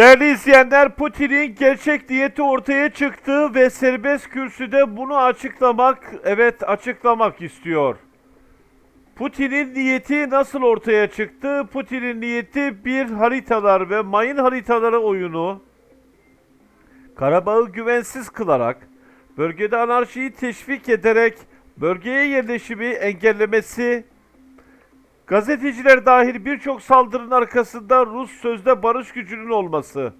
Değerli izleyenler Putin'in gerçek niyeti ortaya çıktı ve serbest kürsüde bunu açıklamak, evet açıklamak istiyor. Putin'in niyeti nasıl ortaya çıktı? Putin'in niyeti bir haritalar ve mayın haritaları oyunu Karabağ'ı güvensiz kılarak, bölgede anarşiyi teşvik ederek bölgeye yerleşimi engellemesi, gazeteciler dahil birçok saldırının arkasında Rus sözde barış gücünün olması.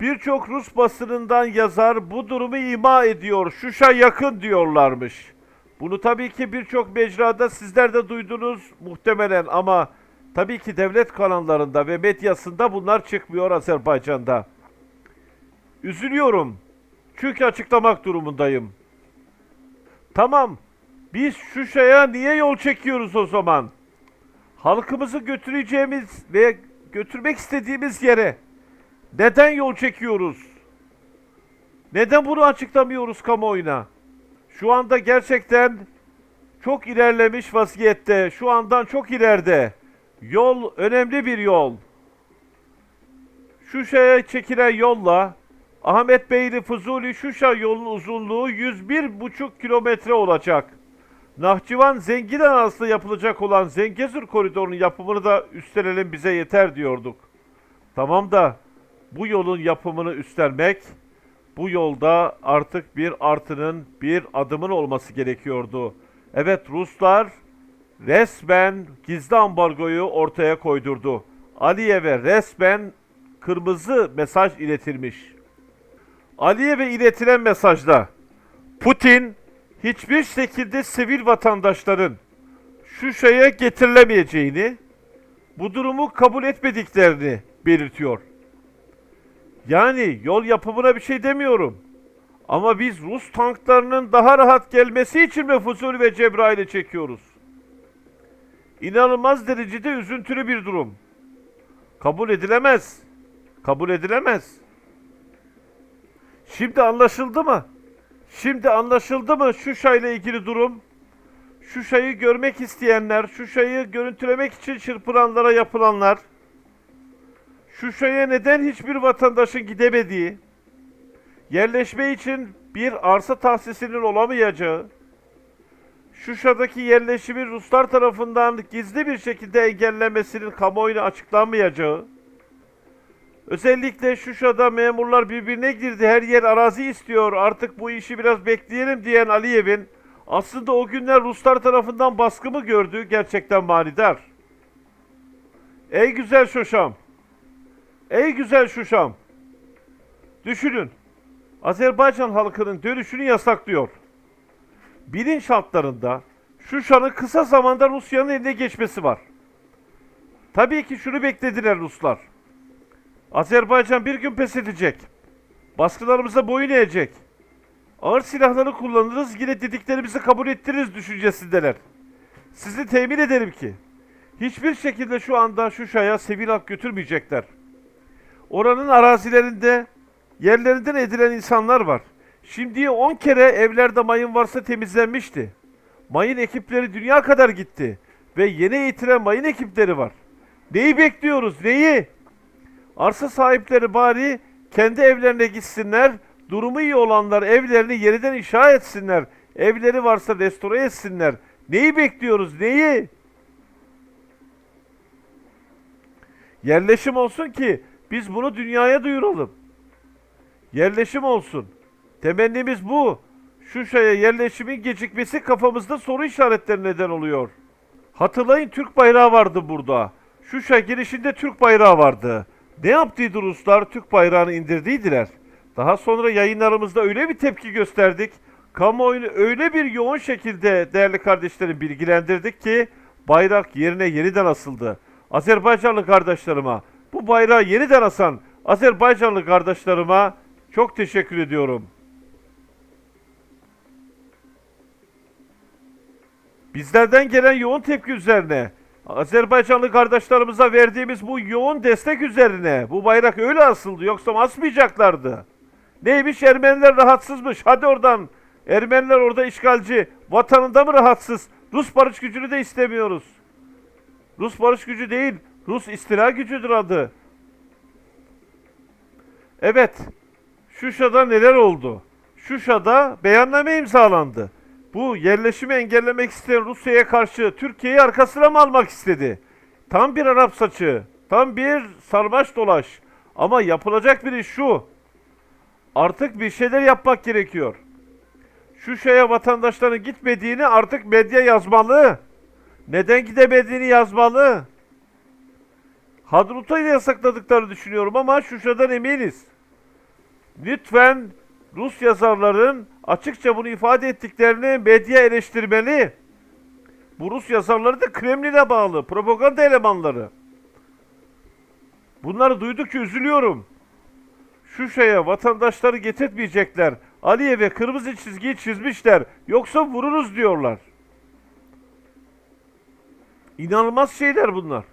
Birçok Rus basınından yazar bu durumu ima ediyor, Şuşa yakın diyorlarmış. Bunu tabii ki birçok mecrada sizler de duydunuz muhtemelen ama tabii ki devlet kanallarında ve medyasında bunlar çıkmıyor Azerbaycan'da. Üzülüyorum. Çünkü açıklamak durumundayım. Tamam. Biz Şuşa'ya niye yol çekiyoruz o zaman? Halkımızı götüreceğimiz ve götürmek istediğimiz yere neden yol çekiyoruz? Neden bunu açıklamıyoruz kamuoyuna? Şu anda gerçekten çok ilerlemiş vaziyette. Şu andan çok ileride. Yol önemli bir yol. Şuşa'ya çekilen yolla Ahmet Beyli Fuzuli Şuşa yolunun uzunluğu 101,5 kilometre olacak. Nahçıvan Zengin arasında yapılacak olan Zengezur koridorunun yapımını da üstlenelim bize yeter diyorduk. Tamam da bu yolun yapımını üstlenmek bu yolda artık bir artının bir adımın olması gerekiyordu. Evet Ruslar resmen gizli ambargoyu ortaya koydurdu. Aliyev'e resmen kırmızı mesaj iletilmiş. Aliyev'e iletilen mesajda Putin hiçbir şekilde sivil vatandaşların Şuşa'ya getirilemeyeceğini, bu durumu kabul etmediklerini belirtiyor. Yani yol yapımına bir şey demiyorum. Ama biz Rus tanklarının daha rahat gelmesi için mi Fuzuli ve Cebrail'i çekiyoruz? İnanılmaz derecede üzüntülü bir durum. Kabul edilemez. Kabul edilemez. Şimdi anlaşıldı mı? Şimdi anlaşıldı mı Şuşa ile ilgili durum? Şuşa'yı görmek isteyenler, Şuşa'yı görüntülemek için çırpıranlara yapılanlar, Şuşa'ya neden hiçbir vatandaşın gidemediği, yerleşme için bir arsa tahsisinin olamayacağı, Şuşa'daki yerleşimin Ruslar tarafından gizli bir şekilde engellenmesinin kamuoyuna açıklanmayacağı, özellikle Şuşa'da memurlar birbirine girdi, her yer arazi istiyor, artık bu işi biraz bekleyelim diyen Aliyev'in aslında o günler Ruslar tarafından baskı mı gördüğü gerçekten manidar. Ey güzel Şuşam! Ey güzel Şuşam! Düşünün, Azerbaycan halkının dönüşünü yasaklıyor. Bilinç altlarında Şuşa'nın kısa zamanda Rusya'nın eline geçmesi var. Tabii ki şunu beklediler Ruslar. Azerbaycan bir gün pes edecek. Baskılarımıza boyun eğecek. Ağır silahları kullanırız yine dediklerimizi kabul ettiririz düşüncesindeler. Sizi temin ederim ki hiçbir şekilde şu anda Şuşa'ya sivil hak götürmeyecekler. Oranın arazilerinde yerlerinden edilen insanlar var. Şimdiye 10 kere evlerde mayın varsa temizlenmişti. Mayın ekipleri dünya kadar gitti. Ve yeni eğitilen mayın ekipleri var. Neyi bekliyoruz? Neyi? Arsa sahipleri bari kendi evlerine gitsinler. Durumu iyi olanlar evlerini yeniden inşa etsinler. Evleri varsa restore etsinler. Neyi bekliyoruz? Neyi? Yerleşim olsun ki biz bunu dünyaya duyuralım. Yerleşim olsun. Temennimiz bu. Şuşa'ya yerleşimin gecikmesi kafamızda soru işaretleri neden oluyor. Hatırlayın Türk bayrağı vardı burada. Şuşa girişinde Türk bayrağı vardı. Ne yaptıydı Ruslar? Türk bayrağını indirdiydiler. Daha sonra yayınlarımızda öyle bir tepki gösterdik. Kamuoyunu öyle bir yoğun şekilde değerli kardeşlerim bilgilendirdik ki bayrak yerine yeniden asıldı. Azerbaycanlı kardeşlerime, bu bayrağı yeniden asan Azerbaycanlı kardeşlerime çok teşekkür ediyorum. Bizlerden gelen yoğun tepki üzerine, Azerbaycanlı kardeşlerimize verdiğimiz bu yoğun destek üzerine bu bayrak öyle asıldı yoksa asmayacaklardı. Neymiş Ermeniler rahatsızmış. Hadi oradan. Ermeniler orada işgalci. Vatanında mı rahatsız? Rus barış gücünü de istemiyoruz. Rus barış gücü değil, Rus istila gücüdür adı. Evet. Şuşa'da neler oldu? Şuşa'da beyanname imzalandı. Bu yerleşimi engellemek isteyen Rusya'ya karşı Türkiye'yi arkasına mı almak istedi? Tam bir Arap saçı, tam bir sarmaş dolaş. Ama yapılacak bir iş şu. Artık bir şeyler yapmak gerekiyor. Şuşa'ya vatandaşların gitmediğini artık medya yazmalı. Neden gidemediğini yazmalı. Hadruta'yı yasakladıklarını düşünüyorum ama Şuşa'dan eminiz. Lütfen Rus yazarların açıkça bunu ifade ettiklerini medya eleştirmeli. Bu Rus yazarları da Kremlin'e bağlı, propaganda elemanları. Bunları duydukça üzülüyorum. Şuşa'ya vatandaşları getirtmeyecekler. Aliyev'e kırmızı çizgiyi çizmişler. Yoksa vururuz diyorlar. İnanılmaz şeyler bunlar.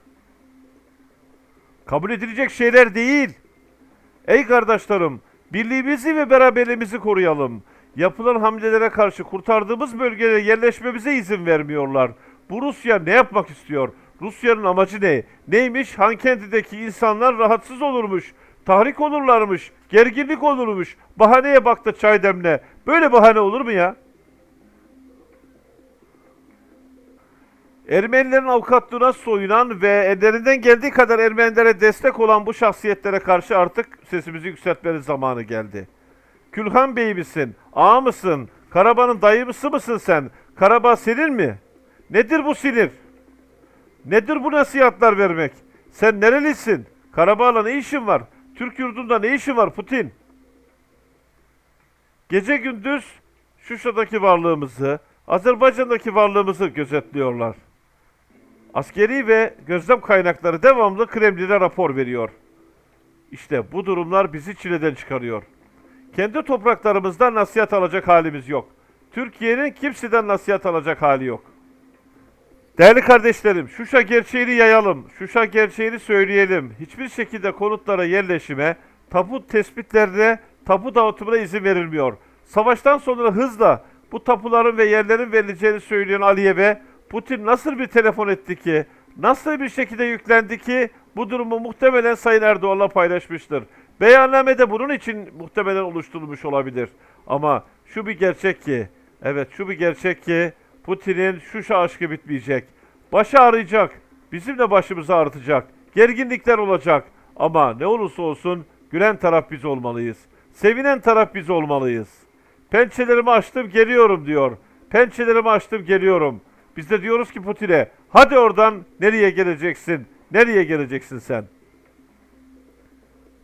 Kabul edilecek şeyler değil. Ey kardeşlerim, birliğimizi ve beraberliğimizi koruyalım. Yapılan hamlelere karşı kurtardığımız bölgelere yerleşmemize izin vermiyorlar. Bu Rusya ne yapmak istiyor? Rusya'nın amacı ne? Neymiş? Hankendi'deki insanlar rahatsız olurmuş. Tahrik olurlarmış. Gerginlik olurmuş. Bahaneye bak da çay demle. Böyle bahane olur mu ya? Ermenilerin avukatlığına soyunan ve ellerinden geldiği kadar Ermenilere destek olan bu şahsiyetlere karşı artık sesimizi yükseltmenin zamanı geldi. Külhan Bey misin? Ağa mısın? Karabağ'ın dayımısı mısın sen? Karabağ senin mi? Nedir bu sinir? Nedir bu nasihatler vermek? Sen nerelisin? Karabağ'la ne işin var? Türk yurdunda ne işin var Putin? Gece gündüz Şuşa'daki varlığımızı, Azerbaycan'daki varlığımızı gözetliyorlar. Askeri ve gözlem kaynakları devamlı Kremlin'e rapor veriyor. İşte bu durumlar bizi çileden çıkarıyor. Kendi topraklarımızdan nasihat alacak halimiz yok. Türkiye'nin kimseden nasihat alacak hali yok. Değerli kardeşlerim, Şuşa gerçeğini yayalım, Şuşa gerçeğini söyleyelim. Hiçbir şekilde konutlara yerleşime, tapu tespitlerine, tapu dağıtımına izin verilmiyor. Savaştan sonra hızla bu tapuların ve yerlerin verileceğini söyleyen Aliyev'e Putin nasıl bir telefon etti ki, nasıl bir şekilde yüklendi ki bu durumu muhtemelen Sayın Erdoğan'la paylaşmıştır. Beyanname de bunun için muhtemelen oluşturulmuş olabilir. Ama şu bir gerçek ki, evet şu bir gerçek ki Putin'in Şuşa aşkı bitmeyecek. Başı ağrıyacak, bizim de başımızı ağrıtacak. Gerginlikler olacak. Ama ne olursa olsun gülen taraf biz olmalıyız. Sevinen taraf biz olmalıyız. Pençelerimi açtım geliyorum diyor. Pençelerimi açtım geliyorum. Biz de diyoruz ki Putin'e hadi oradan nereye geleceksin? Nereye geleceksin sen?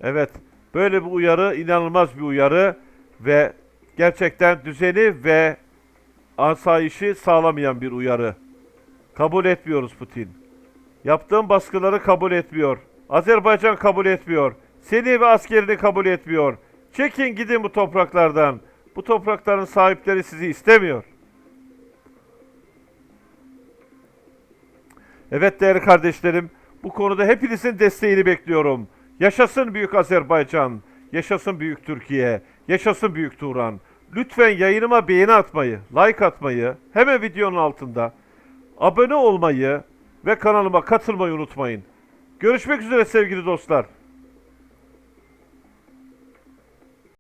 Evet böyle bir uyarı inanılmaz bir uyarı ve gerçekten düzeni ve asayişi sağlamayan bir uyarı. Kabul etmiyoruz Putin. Yaptığın baskıları kabul etmiyor. Azerbaycan kabul etmiyor. Seni ve askerini kabul etmiyor. Çekin gidin bu topraklardan. Bu toprakların sahipleri sizi istemiyor. Evet değerli kardeşlerim, bu konuda hepinizin desteğini bekliyorum. Yaşasın Büyük Azerbaycan, yaşasın Büyük Türkiye, yaşasın Büyük Turan. Lütfen yayınıma beğeni atmayı, like atmayı, hemen videonun altında abone olmayı ve kanalıma katılmayı unutmayın. Görüşmek üzere sevgili dostlar.